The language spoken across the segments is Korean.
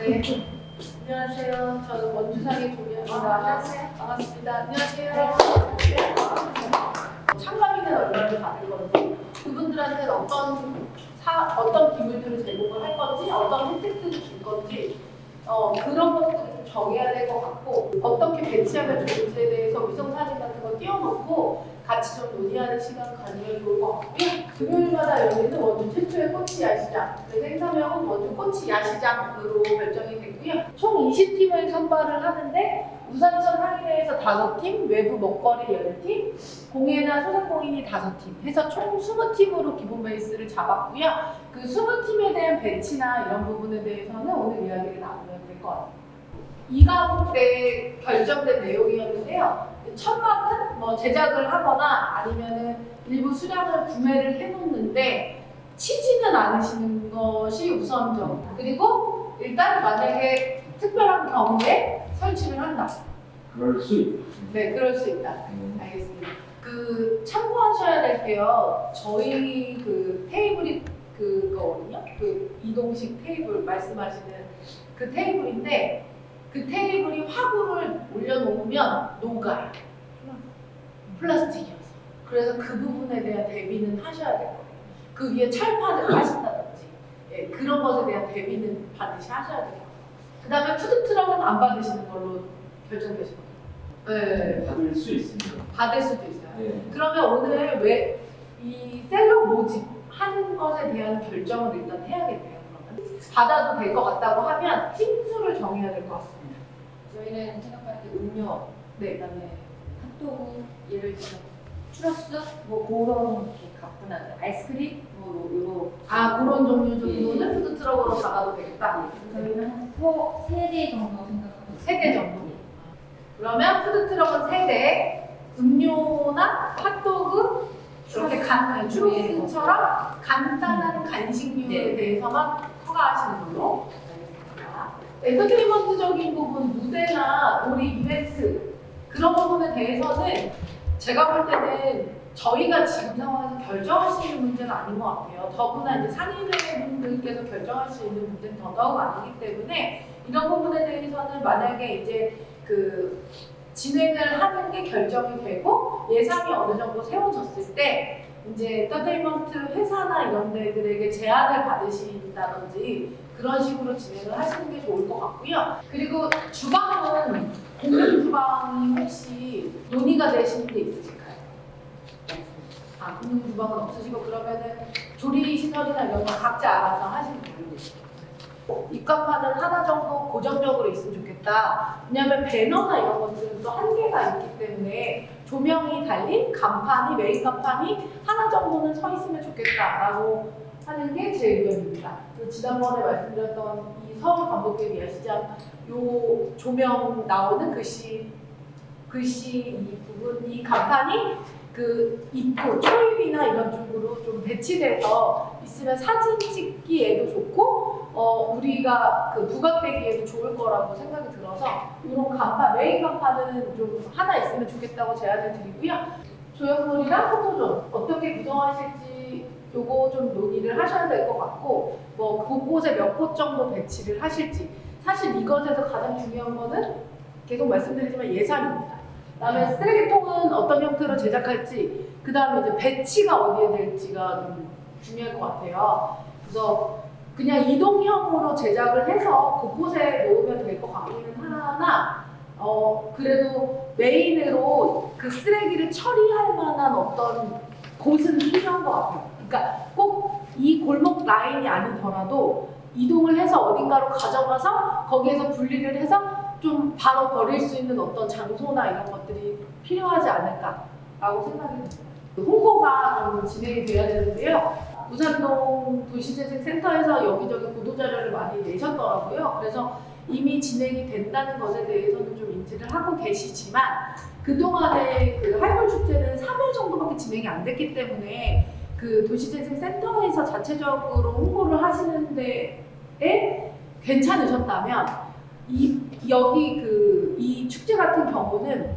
네. 안녕하세요. 저는 원주상의 조미입니다. 안녕하세요. 반갑습니다. 안녕하세요. 참가비는 얼마를 받을 건지, 그분들한테 어떤 사, 어떤 기물들을 제공을 할 건지, 어떤 혜택들을 줄 건지, 어, 그런 것들을 좀 정해야 될 것 같고, 어떻게 배치하면 좋을지에 대해서 위성 사진 같은 거 띄워놓고 같이 좀 논의하는 시간 가지면 좋을 것 같고요. 금요일마다 열리는 원주 최초의 꽃이 야시장, 그래서 행사명은 원주 꽃이 야시장으로 결정이 됐고요. 총 20팀을 선발을 하는데 우산천 항의회에서 5팀, 외부 먹거리 10팀, 공예나 소상공인이 5팀 해서 총 20팀으로 기본 베이스를 잡았고요. 그 20팀에 대한 배치나 이런 부분에 대해서는 오늘 이야기를 나누면 될 것 같아요. 이과목 때 결정된 내용이었는데요. 천막은 뭐 제작을 하거나 아니면은 일부 수량을 구매를 해놓는데 치지는 않으시는 것이 우선적. 그리고 일단 만약에 특별한 경우에 설치를 한다. 그럴 수 있다. 네, 그럴 수 있다. 음. 알겠습니다. 그 참고하셔야 될 게요. 저희 그 테이블이 그거거든요. 그 이동식 테이블 말씀하시는 그 테이블인데 그 테이블이 화구를 올려놓으면 녹아요. 플라스틱이어서. 그래서 그 부분에 대한 대비는 하셔야 될 거예요. 그 위에 철판을 하신다든지 예, 그런 것에 대한 대비는 반드시 하셔야 될 거예요. 그 다음에 푸드트럭은 안 받으시는 걸로 결정되신 거예요. 네. 받을 수 있습니다. 받을 수도 있어요. 네. 그러면 오늘 왜 이 셀러 모집 하는 것에 대한 결정을 일단 해야겠네요. 그러면 받아도 될 것 같다고 하면 팀수를 정해야 될 것 같습니다. 저희는 생각할 때 음료, 네. 그다음에 핫도그, 예를 들면 추러스, 뭐 그런 이렇게 가뿐한 아이스크림, 뭐 이거 아 그런 종류 정도는 푸드 트럭으로 받아도 되겠다. 저희는 한세개 정도 생각하고 세 개 정도. 그러면 푸드 트럭은 세 대, 음료나 핫도그 이렇게 간 추로스처럼 간단한 간식류에 네. 대해서만 허가하시는 걸로. 엔터테인먼트적인 부분, 무대나 우리 이벤트 그런 부분에 대해서는 제가 볼 때는 저희가 지금 상황에서 결정할 수 있는 문제는 아닌 것 같아요. 더구나 이제 상인회분들께서 결정할 수 있는 문제는 더더욱 아니기 때문에 이런 부분에 대해서는 만약에 이제 그 진행을 하는 게 결정이 되고 예산이 어느 정도 세워졌을 때 이제 엔터테인먼트 회사나 이런 데들에게 제안을 받으신다든지 그런 식으로 진행을 하시는 게 좋을 것 같고요. 그리고 주방은 공용 주방이 혹시 논의가 되시는 게 있으실까요? 아, 공용 주방은 없으시고 그러면은 조리 시설이나 이런 거 각자 알아서 하시는 걸로. 입간판은 하나 정도 고정적으로 있으면 좋겠다. 왜냐하면 배너나 이런 것들은 또 한계가 있기 때문에 조명이 달린 간판이 메인 간판이 하나 정도는 서 있으면 좋겠다라고 하는 게 제 의견입니다. 그리고 지난번에 말씀드렸던 이 서울 반복길 예시장 요 조명 나오는 글씨 글씨 이 부분 이 간판이 그 입구 초입이나 이런 쪽으로 좀 배치돼서 있으면 사진 찍기에도 좋고 어 우리가 그 부각되기에도 좋을 거라고 생각이 들어서 이런 간판 메인 간판은 좀 하나 있으면 좋겠다고 제안을 드리고요 조형물이랑 포토존 어떻게 구성하실지 요거 좀 논의를 하셔야 될 것 같고 뭐 곳곳에 몇 곳 정도 배치를 하실지 사실 이것에서 가장 중요한 거는 계속 말씀드리지만 예산입니다. 그다음에 쓰레기통은 어떤 형태로 제작할지, 그다음에 이제 배치가 어디에 될지가 좀 중요할 것 같아요. 그래서 그냥 이동형으로 제작을 해서 곳곳에 놓으면 될 것 같기는 하나, 어 그래도 메인으로 그 쓰레기를 처리할 만한 어떤 곳은 필요한 것 같아요. 그러니까 꼭 이 골목 라인이 아니더라도 이동을 해서 어딘가로 가져가서 거기에서 분리를 해서 좀 바로 버릴 수 있는 어떤 장소나 이런 것들이 필요하지 않을까라고 생각이 듭니다. 그 홍보가 좀 진행이 돼야 되는데요. 우산동 도시재생센터에서 여기저기 보도자료를 많이 내셨더라고요. 그래서 이미 진행이 된다는 것에 대해서는 좀 인지를 하고 계시지만 그동안의 그 하이볼 축제는 3일 정도밖에 진행이 안 됐기 때문에 그 도시재생센터에서 자체적으로 홍보를 하시는 데 에 괜찮으셨다면 이 여기 그 이 축제 같은 경우는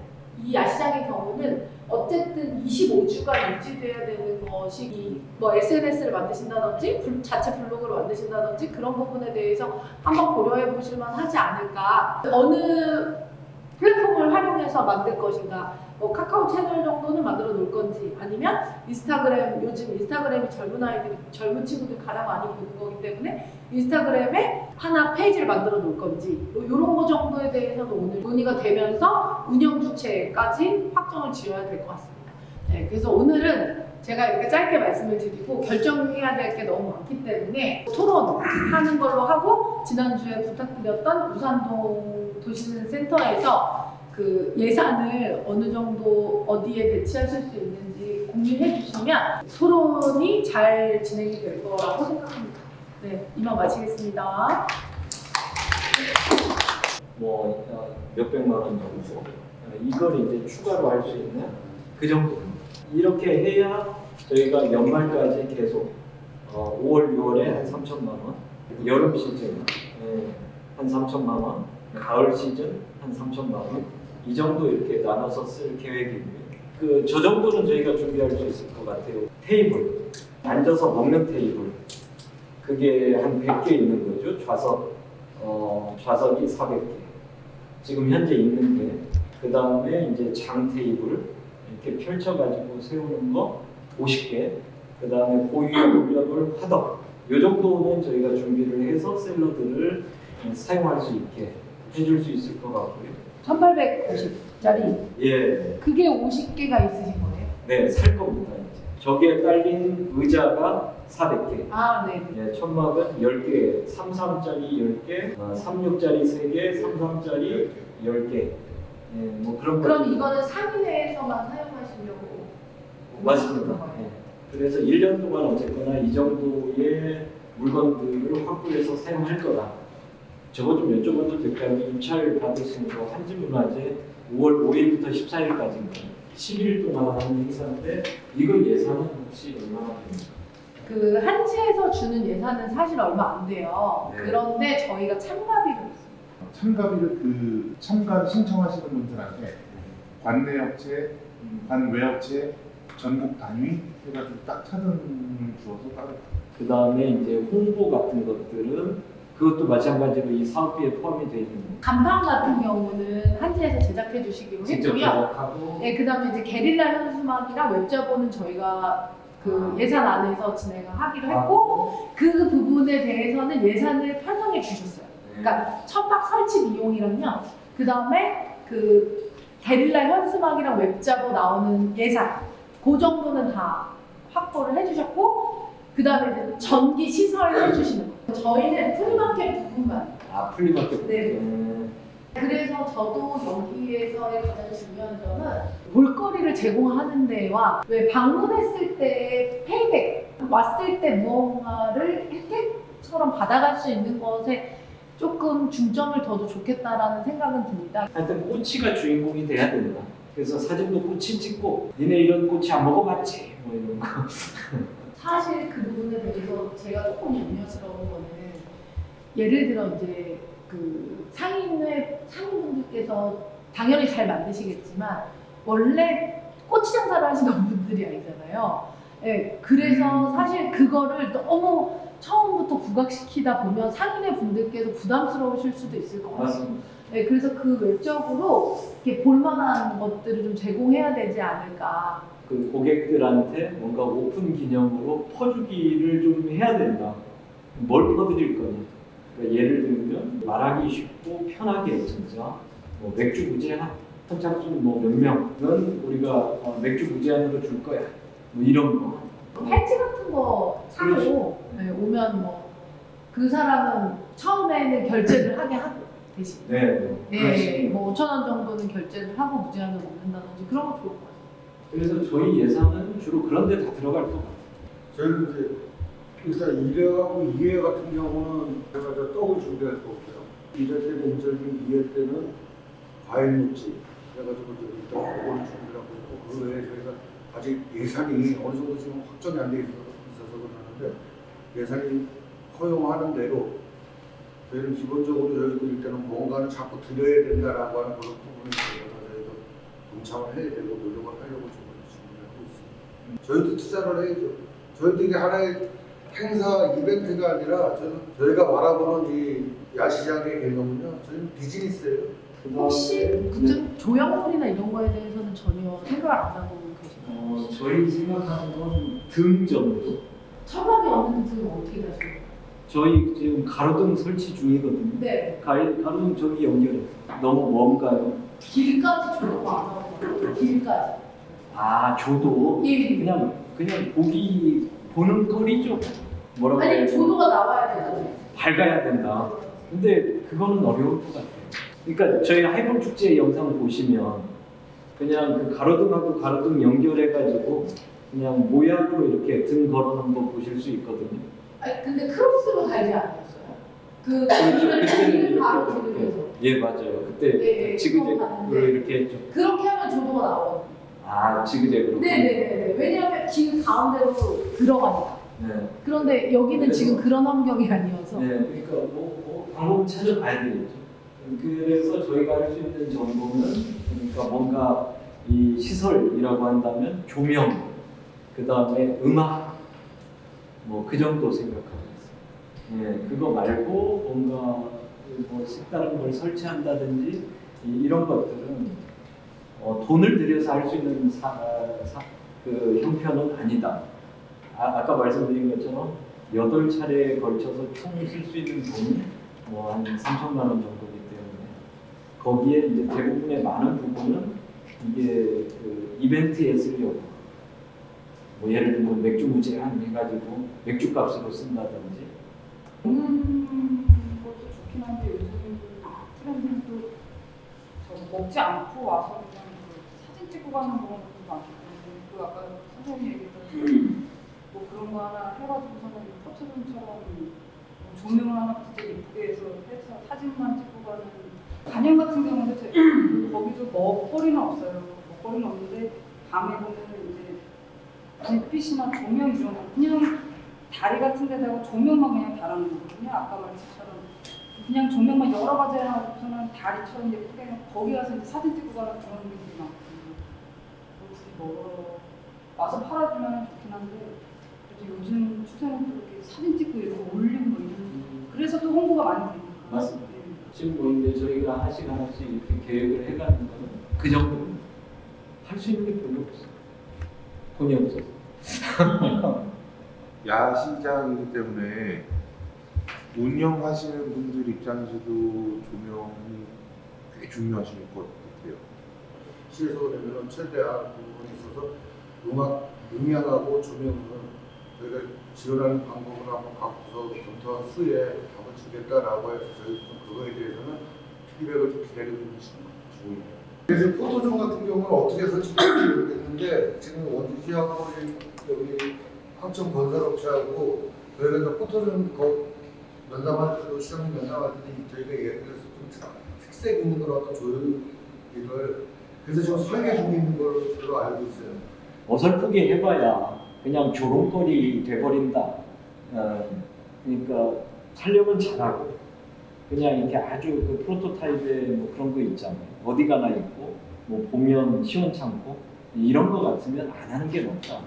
이 야시장의 경우는 어쨌든 25주간 유지돼야 되는 것이 이뭐 SNS를 만드신다든지 블- 자체 블로그를 만드신다든지 그런 부분에 대해서 한번 고려해 보실만 하지 않을까. 어느 플랫폼을 활용해서 만들 것인가. 뭐 카카오 채널 정도는 만들어 놓을 건지 아니면 인스타그램 요즘 인스타그램이 젊은 아이들이 젊은 친구들 가장 많이 보는 거기 때문에 인스타그램에 하나 페이지를 만들어 놓을 건지 이런 거 정도에 대해서도 오늘 논의가 되면서 운영 주체까지 확정을 지어야 될 것 같습니다. 네, 그래서 오늘은 제가 이렇게 짧게 말씀을 드리고 결정해야 될 게 너무 많기 때문에 토론하는 걸로 하고 지난주에 부탁드렸던 우산동 도시센터에서 그 예산을 어느 정도 어디에 배치하실 수 있는지 공유해 주시면 토론이 잘 진행이 될 거라고 생각합니다. 네, 이만 마치겠습니다. 뭐 어, 몇백만 원 정도 어, 이걸 이제 추가로 할 수 있는 그 정도 이렇게 해야 저희가 연말까지 계속 어, 5월 6월에 한 3천만 원 여름 시즌 예, 한 3천만 원 가을 시즌 한 3천만 원. 이 정도 이렇게 나눠서 쓸 계획이고요 그 저 정도는 저희가 준비할 수 있을 것 같아요. 테이블. 앉아서 먹는 테이블. 그게 한 100개 있는 거죠. 좌석. 어, 좌석이 400개. 지금 현재 있는 게, 그 다음에 이제 장 테이블 이렇게 펼쳐가지고 세우는 거 50개. 그 다음에 고유에 올려놓을 화덕. 요 정도는 저희가 준비를 해서 샐러드를 음, 사용할 수 있게 해줄 수 있을 것 같고요. 1890짜리 예, 그게 50개가 있으신 거예요? 네, 살 겁니다. 이제. 저기에 딸린 의자가 400개. 아, 네. 예, 천막은 10개, 33짜리 10개, 어, 36짜리 3개, 33짜리 10개. 예, 뭐 그런 거. 그럼 이거는 상인회에서만 사용하시려고 맞습니다. 예. 그래서 1년 동안 어쨌거나 이 정도의 물건들을 확보해서 사용할 거다. 저거 좀 여쭤봐도 될까요? 입찰 받으신 거 한지문화재 5월 5일부터 14일까지인가 10일 동안 하는 행사인데 이거 예산은 혹시 얼마나 됩니까? 그 한지에서 주는 예산은 사실 얼마 안 돼요. 네. 그런데 저희가 참가비가 있습니다. 참가비를 그 참가 신청하시는 분들한테 관내 업체, 관외 업체, 전국 단위 해가지고 딱 차등을 주어서 따로 그 다음에 이제 홍보 같은 것들은 그것도 마찬가지로 이 사업비에 포함이 되어 있는 거예요. 간판 같은 경우는 한지에서 제작해 주시기로 직접 했고요. 제작하고 네, 그다음에 이제 게릴라 현수막이랑 웹자보는 저희가 그 아. 예산 안에서 진행을 하기로 했고 그 부분에 대해서는 예산을 편성해 주셨어요. 그러니까 천막 설치 비용이랑요. 그 다음에 그 게릴라 현수막이랑 웹자보 나오는 예산 그 정도는 다 확보를 해주셨고 그 다음에 전기 시설 해주시는 거. 저희는 프리마켓 부분만. 아 플리마켓 네. 음, 그래서 저도 여기에서의 가장 중요한 점은 볼거리를 제공하는 데와 왜 방문했을 때 페이백 왔을 때 무언가를 혜택처럼 받아갈 수 있는 것에 조금 중점을 둬도 좋겠다라는 생각은 듭니다. 하여튼 꼬치가 주인공이 돼야 된다. 그래서 사진도 꼬치 찍고 니네 이런 꼬치 안 먹어봤지? 뭐 이런 거. 사실 그 부분에 대해서 제가 조금 염려스러운 거는 예를 들어 이제 그 상인회 상인분들께서 당연히 잘 만드시겠지만 원래 꼬치 장사를 하시는 분들이 아니잖아요. 예, 그래서 음. 사실 그거를 너무 처음부터 부각시키다 보면 상인회 분들께서 부담스러우실 수도 있을 것 같아요. 맞습니다. 네, 그래서 그 외적으로 이렇게 볼만한 것들을 좀 제공해야 되지 않을까. 그 고객들한테 뭔가 오픈 기념으로 퍼주기를 좀 해야 된다. 뭘 퍼드릴 거냐. 그러니까 예를 들면 말하기 쉽고 편하게 진짜 뭐 맥주 무제한 선착순 뭐몇 명은 우리가 어, 맥주 무제한으로 줄 거야. 뭐 이런 거. 팔찌 같은 거 사고 네, 오면 뭐 그 사람은 처음에는 결제를 하게 하고 대신 네. 예, 뭐 5천 원 정도는 결제를 하고 무제한으로 먹는다든지 그런 거 좋을 것 같아요. 그래서 저희 예산은 주로 그런 데 다 들어갈 것 같아요. 저희는 이제 일단 1회하고 2회 같은 경우는 제가 저 떡을 준비할 거 없어요. 1회 때는 인절미, 2회 때는 과일 무치 그래가지고 이제 일단 그걸 준비하고 있고 그 외에 저희가 아직 예산이 어느 정도 지금 확정이 안 돼 있어서 그러는데 예산이 허용하는 대로 저희는 기본적으로 저희들 때는 뭔가는 자꾸 드려야 된다라고 하는 그런 부분이 있어서 저희도 번창을 해야 되고 노력을 하려고 지금 준비하고 있습니다. 저희도 투자를 해야죠. 저희도 이게 하나의 행사 이벤트가 아니라 저는 저희가 바라보는 이 야시장의 개념은요. 저희는 비즈니스예요. 혹시 그다음에 그쪽 조형물이나 이런 거에 대해서는 전혀 생각을 안 하고 계신가요? 어, 저희 생각하는 건 등 정도. 철학이 없는 등은 어떻게 가시나요? 저희 지금 가로등 설치 중이거든요. 네. 가로, 가로등 저기 연결했어요. 너무 먼가요? 길까지 조형 안 하고 길까지. 아, 조도 예. 그냥 그냥 보기 보는 꼴이죠. 뭐라고 해야 아니 되나? 조도가 나와야 되잖아요. 밝아야 된다. 근데 그거는 어려울 것 같아요. 그러니까 저희 하이볼 축제 영상 보시면 그냥 그 가로등하고 가로등 연결해가지고 그냥 모양으로 이렇게 등 걸어놓은 거 보실 수 있거든요. 근데 크로스로 달지 않았어요. 그. 길을 그때는 바로 지르면서 예 맞아요. 그때 예, 예, 지그재그로 그거 봤는데. 이렇게 했죠. 그렇게 하면 조도가 나와요. 아 지그재그로. 네네네. 왜냐하면 길 가운데로 들어가니까. 네. 그런데 여기는 지금 그런 환경이 아니어서. 네, 그러니까 뭐, 뭐 방법을 찾아봐야 되겠죠. 그래서 저희가 할 수 있는 정보는 그러니까 뭔가 이 시설이라고 한다면 조명, 그 다음에 음악, 뭐 그 정도 생각하고 있어요. 예, 그거 말고 뭔가 뭐 색다른 걸 설치한다든지 이, 이런 것들은 어, 돈을 들여서 할 수 있는 사, 사, 그 형편은 아니다. 아, 아까 말씀드린 것처럼 여덟 차례에 걸쳐서 총 쓸 수 있는 돈이 뭐한 3천만 원 정도이기 때문에 거기에 이제 대부분의 많은 부분은 이게 그 이벤트에 쓰려고 뭐 예를 들면 맥주 무제 한 해가지고 맥주 값으로 쓴다든지 먹는 것도 좋긴 한데 요즘 트렌드는 먹지 않고 와서 그냥 그 사진 찍고 가는 그런 것도 많기 그 아까 선생님이 얘기했던 뭐 그런 거 하나 해가지고서는 포토존처럼 뭐 조명을 하나 진짜 예쁘게 해서 해서 사진만 찍고 가는 단양 같은 경우는 거기도 먹거리는 없어요. 먹거리는 없는데 밤에 보면은 이제 불빛이나 조명 이런 거 그냥 다리 같은 데다가 조명만 그냥 달아놓은 거거든요. 아까 말씀처럼 그냥 조명만 여러 가지 해놔서는 다리처럼 예쁘게 거기 가서 이제 사진 찍고 가는 그런 분들이 많거든요. 굳이 멀어 와서 팔아주면 좋긴 한데 그래도 요즘 추세는 또 이렇게 사진 찍고 이렇게 올리고 뭐 이런 그래서 또 홍보가 많이 되니까 맞습니다. 네. 지금 뭐 이제 저희가 하나씩 하나씩 이렇게 계획을 해가는 거는 그 정도입니다. 할수 있는 게 별로 없어요. 돈이 없어서. 야시장이기 때문에 운영하시는 분들 입장에서도 조명이 꽤 중요하실 것 같아요. 시에서 되면 최대한 부분이 있어서 음악 음향하고 조명은 저희가 지원하는 방법을 한번 갖고서 검토한 후에 답을 주겠다라고 해서 저희 좀 그거에 대해서는 피드백을 좀 기다리고 있는 중입니다. 그래서 포토존 같은 경우는 어떻게 설치될지 모르겠는데 지금 원주시하고 여기 황천 건설업체하고 저희가 포토존 거 면담할 때도 시장님 면담할 때도 저희가 예를 들어서 좀 특색 있는 걸 어떤 조율을 그래서 지금 설계 중에 있는 걸로 알고 있어요. 어설프게 해봐야 그냥 조롱거리 돼버린다. 어, 그러니까 촬영은 잘하고 그냥 이렇게 아주 그 프로토타입의 뭐 그런 거 있잖아요. 어디 가나 있고 뭐 보면 시원찮고 이런 거 같으면 안 하는 게 낫다.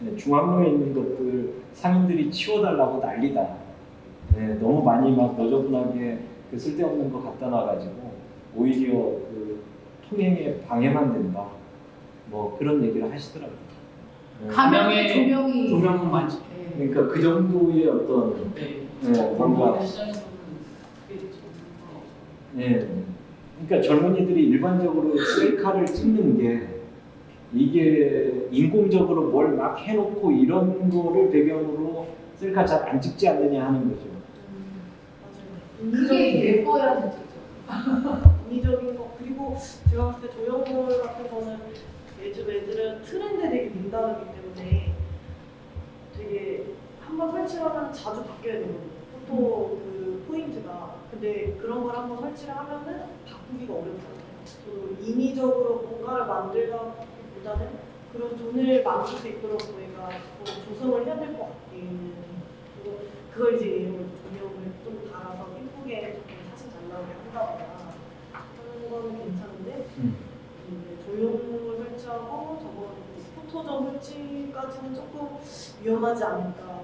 네, 중앙로에 있는 것들 상인들이 치워달라고 난리다. 네, 너무 많이 막 너저분하게 그 쓸데없는 거 갖다 놔가지고 오히려 그 통행에 방해만 된다. 뭐 그런 얘기를 하시더라고요. 네. 가면에 조명이 조명은 많지. 네. 그러니까 그 정도의 어떤 네. 네, 뭔가 시장에서는 그러니까 젊은이들이 일반적으로 셀카를 찍는 게 이게 인공적으로 뭘 막 해놓고 이런 거를 배경으로 셀카 잘 안 찍지 않느냐 하는 거죠. 그게 예뻐야 진짜. 인위적인 거 그리고 제가 봤을 때 조형물 같은 거는 요즘 애들은 트렌드에 되게 민감하기 때문에 되게 한 번 설치하면 자주 바뀌어야 되거든요. 포토 그 포인트가 근데 그런 걸 한번 설치를 하면은 바꾸기가 어렵잖아요. 저도 인위적으로 뭔가를 만들다보다는 그런 존을 만들 수 있도록 저희가 더 조성을 해야 될 것 같기는 그리고 그걸 이제 이런 조명을 좀 달아서 예쁘게 좀 사진 잘 나오게 한다거나 하는 거는 괜찮은데 음. 조형물 설치하고 저거 포토존 설치까지는 조금 위험하지 않을까.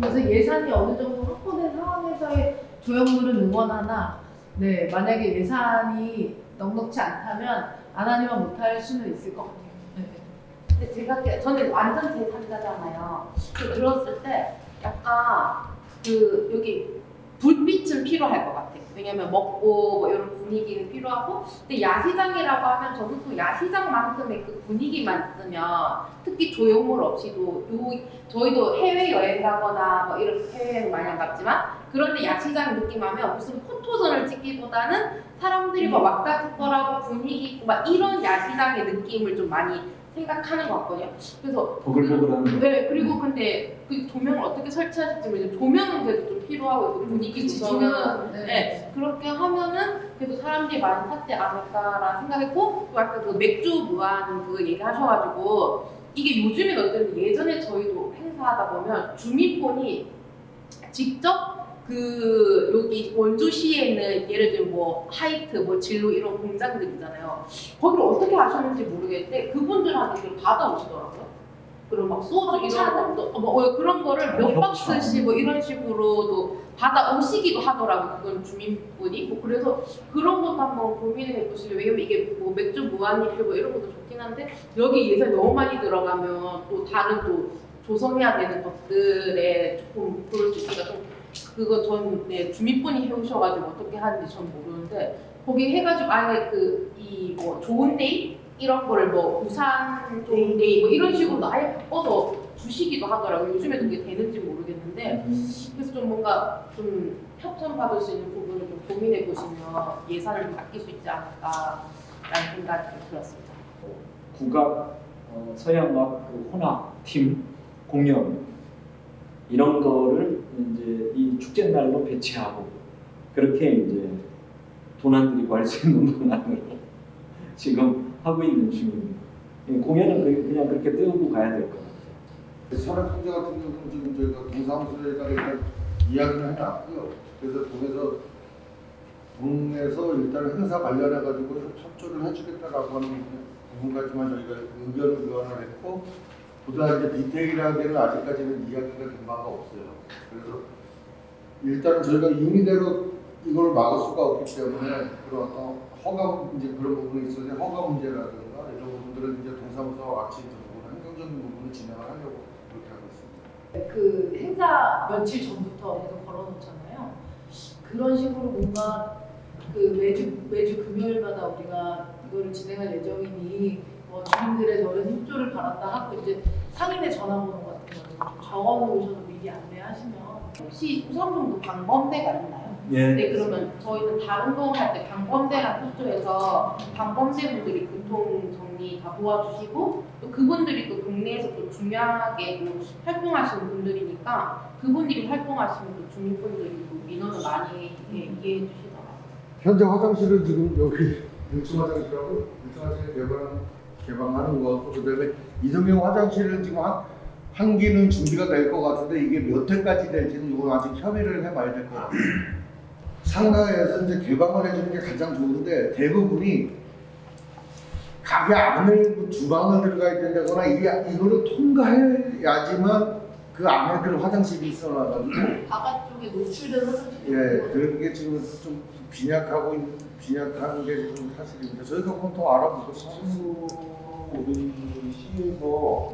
그래서 예산이 어느 정도 확보된 상황에서의 조형물은 응원하나, 네 만약에 예산이 넉넉치 않다면 안 하니만 못할 수는 있을 것 같아요. 네. 근데 제가 그- 저는 완전 제3자잖아요. 그 들었을 때 약간 그 여기 불빛은 필요할 것 같아요. 왜냐면 먹고 뭐 이런 분위기는 필요하고 근데 야시장이라고 하면 저도 또 야시장만큼의 그 분위기만 있으면 특히 조형물 없이도 요 저희도 해외 여행 가거나 뭐 이런 해외여행 많이 안 갔지만 그런데 야시장 느낌하면 무슨 포토전을 찍기보다는 사람들이 막 왔다 갔더라고 분위기 있고 막 이런 야시장의 느낌을 좀 많이 생각하는 것 같거든요. 그래서 보글보글한 거. 네 그리고 근데 그 조명을 어떻게 설치할지 모르겠는데 조명은 그래도 좀 필요하고 그 분위기 그치, 구성은 네. 네, 그렇게 하면은 그래도 사람들이 많이 찾지 않을까라는 생각했고 또 아까 그 맥주 무한 그 얘기 하셔가지고 이게 요즘엔 어땠는데 예전에 저희도 행사하다 보면 주민폰이 직접 그 여기 원주시에 있는 예를 들면 뭐 하이트 뭐 진로 이런 공장들 있잖아요. 거기를 어떻게 하셨는지 모르겠는데 그분들한테 그걸 받아오시더라고요 그리고 막 소주 이런 것도 뭐 어, 그런 거를 몇 협찬. 박스씩 뭐 이런 식으로도 받아오시기도 하더라고요 그건 주민분이. 뭐 그래서 그런 것도 한번 고민을 해보시면 왜냐면 이게 뭐 맥주 무한리필 뭐 이런 것도 좋긴 한데 여기 예산이 너무 많이 들어가면 또 다른 또 조성해야 되는 것들에 조금 그럴 수 있으니까 좀 그거 전 네, 주민분이 해오셔가지고 어떻게 하는지 전 모르는데 거기 해가지고 아예 그 이 뭐 좋은 데이 이런 거를 뭐 좋은 데이 뭐 이런 식으로 아예 바꿔서 주시기도 하더라고요. 요즘에도 그게 되는지 모르겠는데 그래서 좀 뭔가 좀 협찬 받을 수 있는 부분을 좀 고민해 보시면 예산을 좀 아낄 수 있지 않을까라는 생각이 들었습니다. 국악, 어, 서양악, 그 혼악, 팀, 공연 이런 거를 이제 이 축제 날로 배치하고 그렇게 이제 돈 안 들이고 할 수 있는 방안으로 지금 하고 있는 중입니다. 예, 공연은 그- 그냥 그렇게 떼우고 가야 될 것 같아요. 사람 통제 같은 경우는 지금 저희가 동사무소에다가 이야기를 해놨고요. 그래서 동에서 동에서 일단 행사 관련해 가지고 협조를 해주겠다라고 하는 부분까지만 저희가 의견을 교환을 했고 보다 이제 디테일하게는 아직까지는 이야기가 된 바가 없어요. 그래서 일단 저희가 임의대로 이걸 막을 수가 없기 때문에 그런 어떤 허가 이제 그런 부분이 있어서 허가 문제라든가 이런 부분들은 이제 동사무소와 같이 그 부분 행정적인 부분을 진행을 하려고 그렇게 하고 있습니다. 그 행사 며칠 전부터 계속 걸어놓잖아요. 그런 식으로 뭔가 그 매주 매주 금요일마다 우리가 이거를 진행할 예정이니 뭐 주민들의 저런 협조를 바란다 하고 이제 상인의 전화번호 같은 거를 좀 적어놓으셔서 미리 안내하시면 혹시 우선정도 방범대가 있나요? 예. 네 그러면 저희는 다른 운동할 때 방범대랑 협조해서 방범대 분들이 교통 정리 다 도와주시고 또 그분들이 또 동네에서 또 중요하게 또 활동하시는 분들이니까 그분들이 활동하시는 또 주민분들이 또 민원을 많이 예, 이해해 주시더라고요. 현재 화장실은 지금 여기 1층 화장실하고 1층 화장실 개방, 개방하는 거, 그다음에 이동형 화장실은 지금 한, 한 기는 준비가 될 것 같은데 이게 몇 회까지 될지는 이거 아직 협의를 해봐야 될 것 같아요. 상가에서 이제 개방을 해주는 게 가장 좋은데 대부분이 가게 안에 뭐 주방을 들어가야 된다거나 이게 이거를 통과해야지만 그 안에 들 화장실이 있어나가지고 바깥쪽에 노출된 화장실이 예, 그런 게 지금 좀 빈약하고 있- 빈약한 게 지금 사실입니다. 저희가 한번 더 알아보겠습니다. 우리 시에서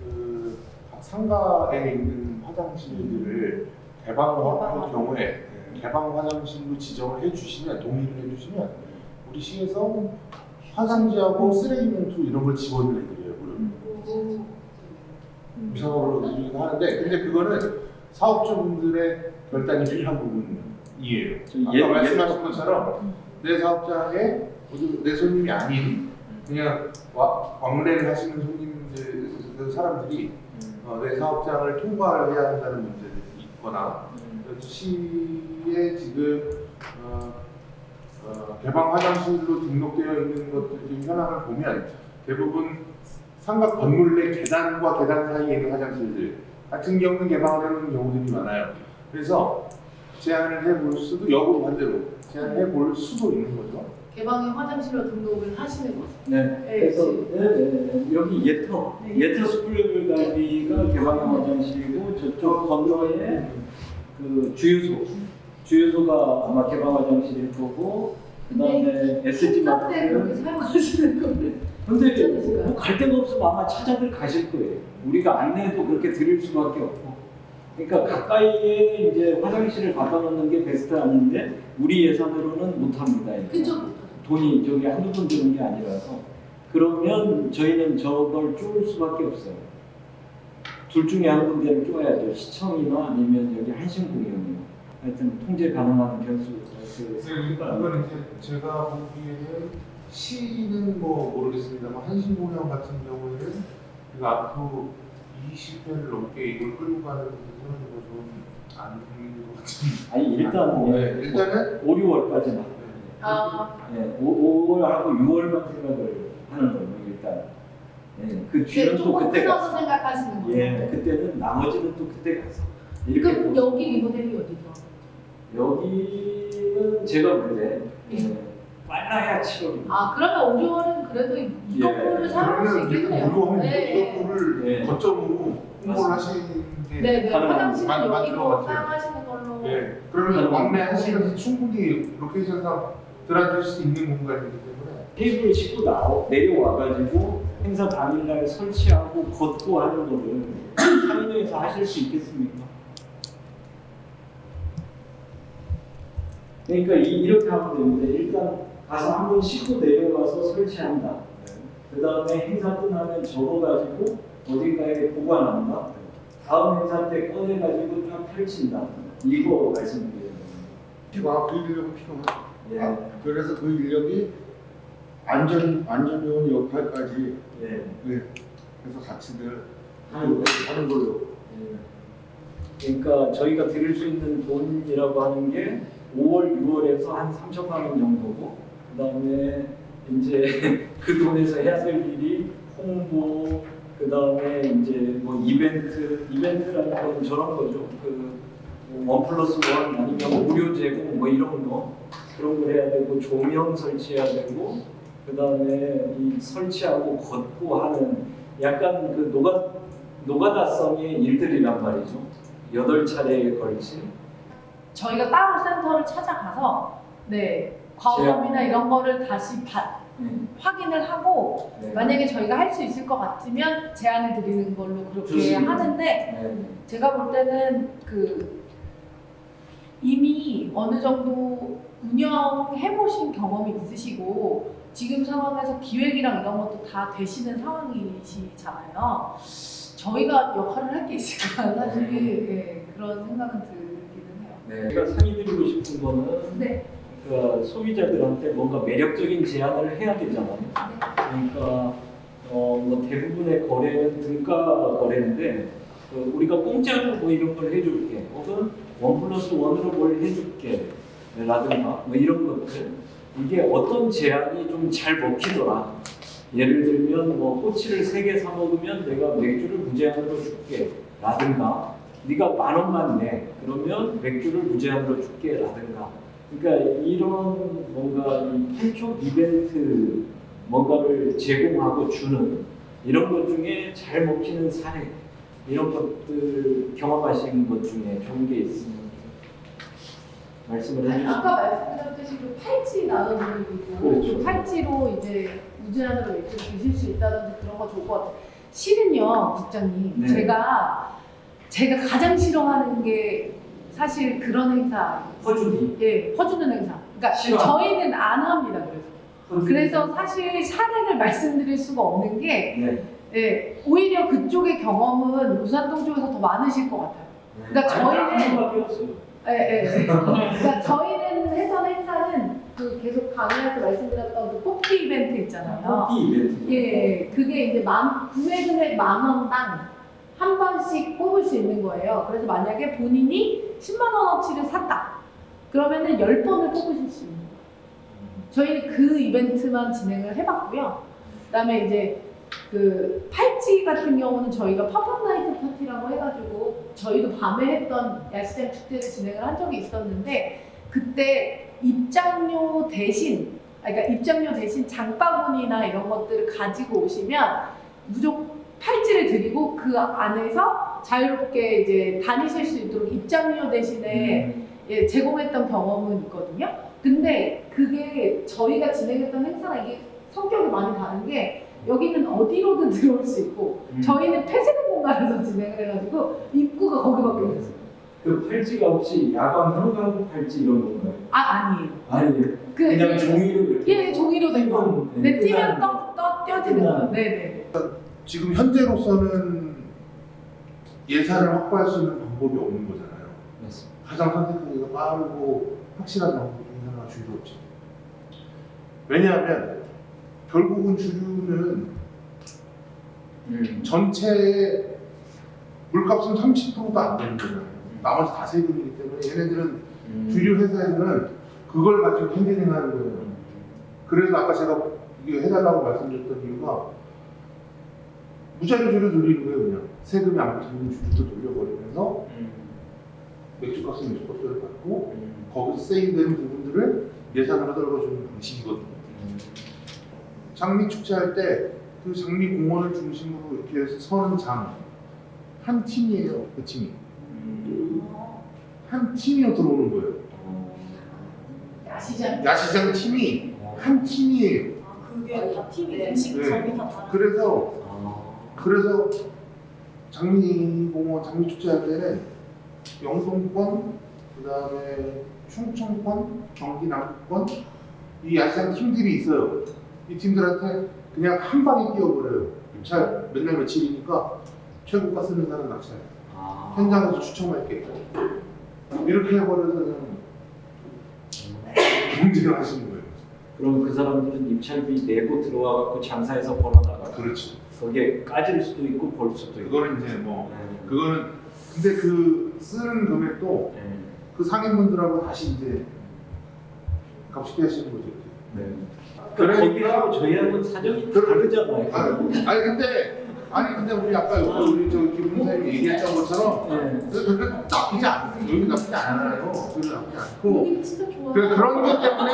그 상가에 있는 화장실들을 개방할 경우에 개방 화장실로 지정을 해주시면 동의를 해주시면 우리 시에서 화장지하고 쓰레기 봉투 이런 걸 지원을 해드려요. 무료로. 무상으로 드리기도 하는데 근데 그거는 사업주분들의 결단이 필요한 부분이에요. 좀 아까 예- 말씀하신 것처럼 내 사업장에 모두 내 손님이 아닌 그냥 와, 왕래를 하시는 손님들 그 사람들이 어, 내 사업장을 통과해야 한다는 문제들이 있거나 시에 지금 어, 어, 개방 화장실로 등록되어 있는 것들 중 현황을 보면 대부분 상가 건물 내 계단과 계단 사이에 있는 화장실들 같은 경우는 개방을 해놓은 경우들이 많아요. 그래서 제안을 해볼 수도 역으로 반대로 제안을 해볼 수도 있는 거죠. 개방형 화장실로 등록을 하시는 거죠. 네. 네, 그래서 지금. 네, 네, 네. 여기 예터 네. 예터 스쿨레벨 갈비가 개방형 화장실이고 저쪽 건너에 그 주유소 주유소가 아마 개방 화장실일 거고 그다음에 SG 때 그렇게 마트 사용하시는 건데. 근데 괜찮으실까요? 뭐갈 데가 없으면 아마 찾아들 가실 거예요. 우리가 안내도 그렇게 드릴 수밖에 없고. 그러니까 가까이에 이제 화장실을 갖다 놓는 게 베스트 아닌데 우리 예산으로는 못 합니다. 그죠? 돈이 저기 한두 푼 드는 게 아니라서 그러면 저희는 저걸 쪼을 수밖에 없어요. 둘 중에 한 군데를 쪼아야죠. 시청이나 아니면 여기 한신 공연이요. 하여튼 통제 가능한 변수. 그 이건 이제 제가 보기에는 시는 뭐 모르겠습니다만 한신 공연 같은 경우에는 그 앞으로 20회를 넘게 이걸 끌고 가는 보이는 것 같은. 아니 일단 네, 일단은 5, 6월까지만. 아, 네, 5, 5월하고 6월만 생각을 하는 거예요. 일단. 네, 그 네, 뒤는 또 조금 그때 가서. 생각하시는 거죠. 예, 그때는 나머지는 또 그때 가서. 이렇게 그럼 보고. 여기 리모델이 어디죠? 여기는 제가 볼때 예. 네, 빨라야 7월입니다. 아, 그러면 5, 6월은 그래도 이 예. 사용할 수 있겠네요. 무료하면 네. 이거를 네. 거점으로 홍보를 맞습니다. 하시는 게 네, 네. 화장실은 것 여기로 같아요. 사용하시는 걸로. 네. 그러면. 왕래 하시면서 충분히 로케이션상 들어줄 수 있는 공간이기 때문에 테이블 싣고 나오, 내려와가지고 행사 당일날 설치하고 걷고 하는 거를 사인회에서 하실 수 있겠습니까? 그러니까 이, 이렇게 하면 되는데 일단 가서 한번 싣고 내려가서 설치한다. 그 다음에 행사 끝나면 접어가지고 어딘가에 보관한다. 다음 행사 때 꺼내가지고 쫙 펼친다. 이거 말씀드려요. 필요하 그 인력은 필요하죠. 예. 아, 그래서 그 인력이 안전 안전요원 역할까지 예. 네, 그래서 같이들 하는 거. 하는 걸로. 그러니까 저희가 드릴 수 있는 돈이라고 하는 게 5월, 6월에서 한 3천만 원 정도고 그다음에 이제 그 돈에서 해야 될 일이 홍보 그다음에 이제 뭐 이벤트 이벤트라는 건 저런 거죠. 그원 플러스 원 아니면 무료 제공 뭐 이런 거 그런 걸 해야 되고 조명 설치해야 되고 그 다음에 이 설치하고 걷고 하는 약간 그 노가 노가다성의 일들이란 말이죠. 여덟 차례에 걸친 저희가 따로 센터를 찾아가서 네 과업이나 이런 거를 다시 바, 확인을 하고 네. 만약에 저희가 할 수 있을 것 같으면 제안을 드리는 걸로 그렇게 좋습니다. 하는데 네. 제가 볼 때는 그 이미 어느 정도 운영해 보신 경험이 있으시고 지금 상황에서 기획이랑 이런 것도 다 되시는 상황이시잖아요. 저희가 역할을 할 게 있을까 사실 예, 그런 생각은 들기는 해요. 네. 제가 상의드리고 싶은 거는 네. 그 소비자들한테 뭔가 매력적인 제안을 해야 되잖아요. 그러니까 어, 뭐 대부분의 거래는 등가 거래인데 그 우리가 공짜로 뭐 이런 걸 해줄게 혹은 원 플러스 원으로 뭘 해줄게 라든가 뭐 이런 것들 이게 어떤 제안이 좀 잘 먹히더라. 예를 들면 뭐 꼬치를 세 개 사 먹으면 내가 맥주를 무제한으로 줄게. 라든가 네가 만 원만 내. 그러면 맥주를 무제한으로 줄게. 라든가. 그러니까 이런 뭔가 이 한촉 이벤트 뭔가를 제공하고 주는 이런 것 중에 잘 먹히는 사례. 이런 것들 경험하신 것 중에 좋은 게 있으면 말씀을 아니, 해주시면 아까 말씀드렸듯이 그 팔찌 나눠드리고 그렇죠. 그 팔찌로 이제 맥주 드실 수 있다든지 그런 거 좋을 것 같아요. 실은요, 국장님, 네. 제가 제가 가장 싫어하는 게 사실 그런 행사, 허준이 예, 퍼주는 행사. 그러니까 싫어. 저희는 안 합니다. 그래서. 그래서 사실 사례를 말씀드릴 수가 없는 게 네. 예, 오히려 그쪽의 경험은 우산동 쪽에서 더 많으실 것 같아요. 그러니까 저희는- 없어요. 예, 예. 예. 그러니까 저희는 해선 행사는 그 계속 강의할 때 말씀드렸던 그 뽑기 이벤트 있잖아요. 커피 이벤트. 예, 그게 이제 만, 구매 금액 만 원당 한 번씩 뽑을 수 있는 거예요. 그래서 만약에 본인이 10만 원어치를 샀다. 그러면은 10번을 뽑으실 수 있는 거예요. 저희는 그 이벤트만 진행을 해봤고요. 그 다음에 이제 그 팔찌 같은 경우는 저희가 팝업 나이트 파티라고 해가지고 저희도 밤에 했던 야시장 축제를 진행을 한 적이 있었는데 그때 입장료 대신 아, 그러니까 입장료 대신 장바구니나 이런 것들을 가지고 오시면 무조건 팔찌를 드리고 그 안에서 자유롭게 이제 다니실 수 있도록 입장료 대신에 예, 제공했던 경험은 있거든요. 근데 그게 저희가 진행했던 행사가 이게 성격이 많이 다른 게 여기는 어디로든 들어올 수 있고 음. 저희는 폐쇄된 공간에서 진행을 해가지고 입구가 거기밖에 없어요. 그 팔찌가 혹시 야광 형광 팔찌 이런 건가요? 아 아니에요. 아니에요. 그 그냥 예, 종이로 이렇게. 예 종이로 된 거. 네, 네 띄면 끈한 떠, 떠 떼어지는 거. 네 네. 지금 현재로서는 예산을 확보할 수 있는 방법이 없는 거잖아요. 맞습니다. 가장 선택하기가 빠르고 확실한 방법 중에 하나가 주류 업체. 왜냐하면 결국은 주류는 음. 전체 물값은 30%도 안 되는 거잖아요. 나머지 다 세금이기 때문에 얘네들은 음. 주류 회사에서는 그걸 가지고 핸들링 하는 거예요. 그래서 아까 제가 이거 해달라고 말씀드렸던 이유가 무자료 주류 돌리는 거예요, 그냥. 세금이 안 붙는 주류도 돌려버리면서 음. 맥주값은 맥주값을 받고 음. 거기서 세이브되는 부분들을 예산으로 떨궈주는 방식이거든요. 장미 축제할 때 그 장미 공원을 중심으로 이렇게 해서 서는 장한 팀이에요, 그 팀이. 음. 한 팀이어 들어오는 거예요. 야시장. 야시장 팀이 한 팀이에요. 아 그게 다 팀이 음식 네. 점이 다 다른. 그래서 아. 그래서 장미공원 장미축제 할 때는 영동권, 그 다음에 충청권, 경기 남권 이 야시장 팀들이 있어요. 이 팀들한테 그냥 한 방에 뛰어버려요. 입찰 맨날 며칠이니까 최고가 쓰는 사람 낙찰. 아. 현장에서 추첨할게. 이렇게 해버려서는 경쟁을 하시는 거예요. 그럼 그 사람들은 입찰비 내고 들어와 갖고 장사해서 벌어나가. 그렇지. 거기에 까질 수도 있고 벌 수도 있고. 그거는 이제 뭐 네. 그거는 근데 그 쓰는 금액도 네. 그 상인분들하고 다시 이제 값있게 하시는 거죠. 네. 그러니까- 거기하고 저희하고 사정이 그러- 다르잖아요. 아, 아니 근데 아니 근데 우리 아까 여기 우리 저 김 선생님이 얘기했던 것처럼 네. 그- 그- 그 나쁘지 않아요. 여기 나쁘지 않아요. 여기 나쁘지 않고 여기 진짜 좋아. 그 그런 것 때문에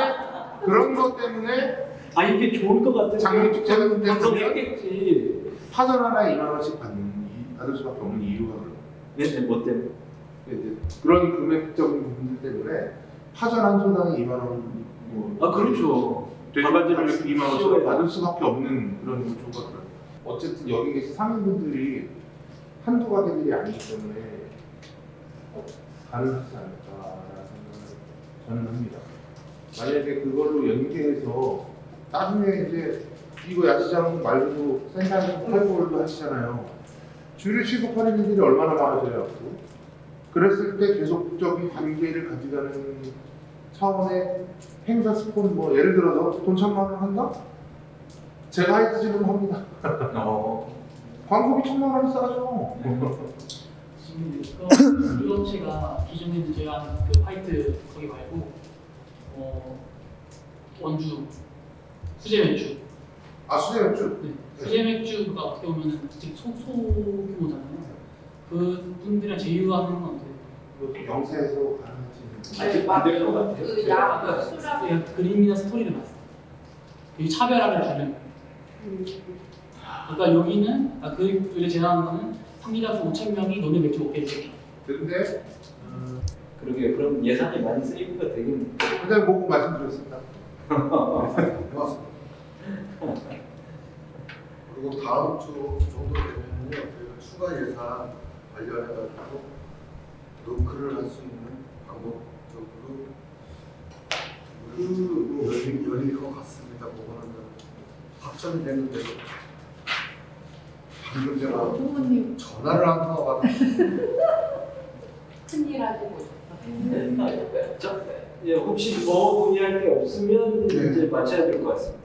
그런 것 때문에 아 이게 좋을 것 같은 장미 축제 같은 데 방송했겠지. 파전 하나에 2만 원씩 받는 이- 받을 수밖에 없는 이유가 그런. 네, 뭐 때문에? 이제 그런 금액적인 부분들 때문에 파전 한 소당에 2만 원. 뭐 아 그렇죠. 돼지바지를 2만 원씩 받을 수밖에 없는 그런 구조가. 어쨌든 여기 계신 상인분들이 한두 가게들이 아니기 때문에 가능하지 않을까라는 생각을 저는 합니다. 만약에 그걸로 연계해서 나중에 이제 이거 야시장 말고도 센터에서 팔고도 하시잖아요. 주류 취급하는 일들이 얼마나 많아져요. 그랬을 때 계속적인 관계를 가져가는 차원의 행사 스폰 뭐 예를 들어서 돈 천만 원 한다? 제가 하이트집으로 합니다. 어. 광고비 천만 원 싸죠. 지금 그 유업체가 기존에 이제 하는 그 화이트 거기 말고 어 원주 수제 맥주 아 수제 맥주. 네. 수제 맥주가 어떻게 보면은 지금 소, 소규모잖아요. 그 분들이랑 제휴하는 건 어때요? 이거 영세에서 가능할지. 아직 안될것 같아요. 그 야. 그냥 그림이나 스토리를 봤어요. 이 차별화를 주는. 그러니까 여기는 아, 그 여기 제안하는 거는 상기자수 5천 명이 너네 맥주 먹게 해줄게. 근데 음, 그러게 그럼 예산이 많이 세이브가 되긴. 그냥 보고 말씀드렸습니다. 고맙습니다. 그리고 다음 주 정도 되면요, 저희가 추가 예산 관련해가지고 노크를 할 수 있는 방법적으로 그뭐 열릴, 열릴 것 같습니다. 그거는 확정이 됐는데 방금 제가 부모님 전화를 한 통화 받았어요. 큰일 하시고. 자, 예, 혹시 뭐 문의할 게 없으면 네. 이제 마쳐야 될 것 같습니다.